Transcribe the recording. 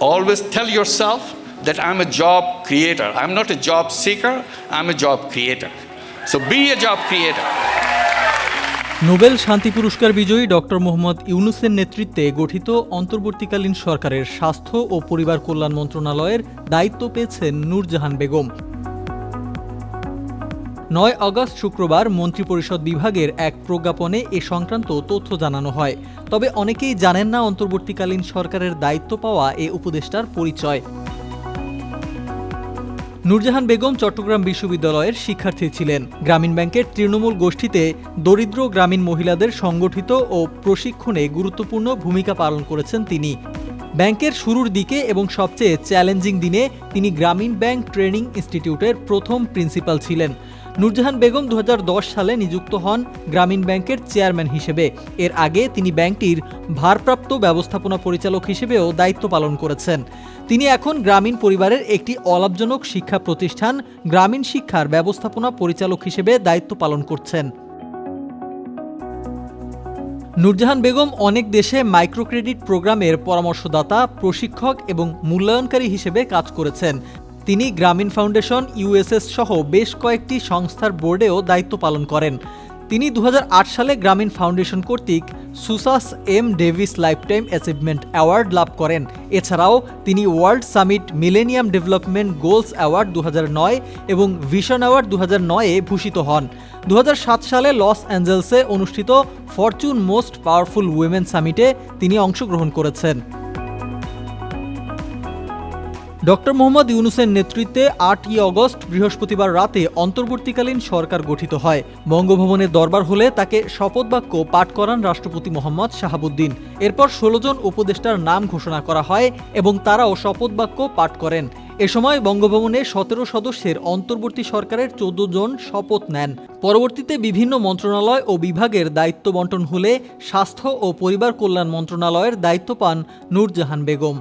always tell yourself that I'm a job creator. I'm not a job seeker, I'm a job creator. So be a job creator. Nobel শান্তি পুরস্কার বিজয়ী doctor Mohammad ইউনুসের নেতৃত্বে গঠিত অন্তর্বর্তীকালীন সরকারের স্বাস্থ্য ও পরিবার কল্যাণ মন্ত্রণালয়ের দায়িত্ব পেয়েছেন নূরজাহান বেগম নয় আগস্ট শুক্রবার মন্ত্রিপরিষদ বিভাগের এক প্রজ্ঞাপনে এ সংক্রান্ত তথ্য জানানো হয়। তবে অনেকেই জানেন না অন্তর্বর্তীকালীন সরকারের দায়িত্ব পাওয়া এ উপদেষ্টার পরিচয়। নূরজাহান বেগম চট্টগ্রাম বিশ্ববিদ্যালয়ের শিক্ষার্থী ছিলেন। গ্রামীণ ব্যাংকের তৃণমূল গোষ্ঠীতে দরিদ্র গ্রামীণ মহিলাদের সংগঠিত ও প্রশিক্ষণে গুরুত্বপূর্ণ ভূমিকা পালন করেছেন তিনি। ব্যাংকের শুরুর দিকে এবং সবচেয়ে চ্যালেঞ্জিং দিনে তিনি গ্রামীণ ব্যাংক ট্রেনিং ইনস্টিটিউটের প্রথম প্রিন্সিপাল ছিলেন। নূরজাহান বেগম দু হাজার দশ সালে নিযুক্ত হন গ্রামীণ ব্যাংকের চেয়ারম্যান হিসেবে। এর আগে তিনি ব্যাংকটির ভারপ্রাপ্ত ব্যবস্থাপনা পরিচালক হিসেবেও দায়িত্ব পালন করেছেন। তিনি এখন গ্রামীণ পরিবারের একটি অলাভজনক শিক্ষা প্রতিষ্ঠান গ্রামীণ শিক্ষার ব্যবস্থাপনা পরিচালক হিসেবে দায়িত্ব পালন করছেন। নূরজাহান বেগম অনেক দেশে মাইক্রোক্রেডিট প্রোগ্রামের পরামর্শদাতা, প্রশিক্ষক এবং মূল্যায়নকারী হিসেবে কাজ করেছেন। তিনি গ্রামীণ ফাউন্ডেশন ইউএসএস সহ বেশ কয়েকটি সংস্থার বোর্ডেও দায়িত্ব পালন করেন। তিনি দু হাজার আট সালে গ্রামীণ ফাউন্ডেশন কর্তৃক Susan M Davis lifetime achievement award লাভ করেন। এছাড়াও তিনি world summit millennium development goals award দু হাজার নয় এবং ভিশন অ্যাওয়ার্ড দু হাজার নয়ে ভূষিত হন। দু হাজার সাত সালে লস অ্যাঞ্জেলসে অনুষ্ঠিত ফরচুন মোস্ট পাওয়ারফুল উইমেন সামিটে তিনি অংশগ্রহণ করেছেন। ডক্টর মোহাম্মদ ইউনুসের নেতৃত্বে আটই অগস্ট বৃহস্পতিবার রাতে অন্তর্বর্তীকালীন সরকার গঠিত হয়। বঙ্গভবনের দরবার হলে তাকে শপথ বাক্য পাঠ করান রাষ্ট্রপতি মোহাম্মদ শাহাবুদ্দিন। এরপর ষোলো জন উপদেষ্টার নাম ঘোষণা করা হয় এবং তারাও শপথ বাক্য পাঠ করেন। এ সময় বঙ্গভবনে সতেরো সদস্যের অন্তর্বর্তী সরকারের চোদ্দ জন শপথ নেন। পরবর্তীতে বিভিন্ন মন্ত্রণালয় ও বিভাগের দায়িত্ব বন্টন হলে স্বাস্থ্য ও পরিবার কল্যাণ মন্ত্রণালয়ের দায়িত্ব পান নূরজাহান বেগম।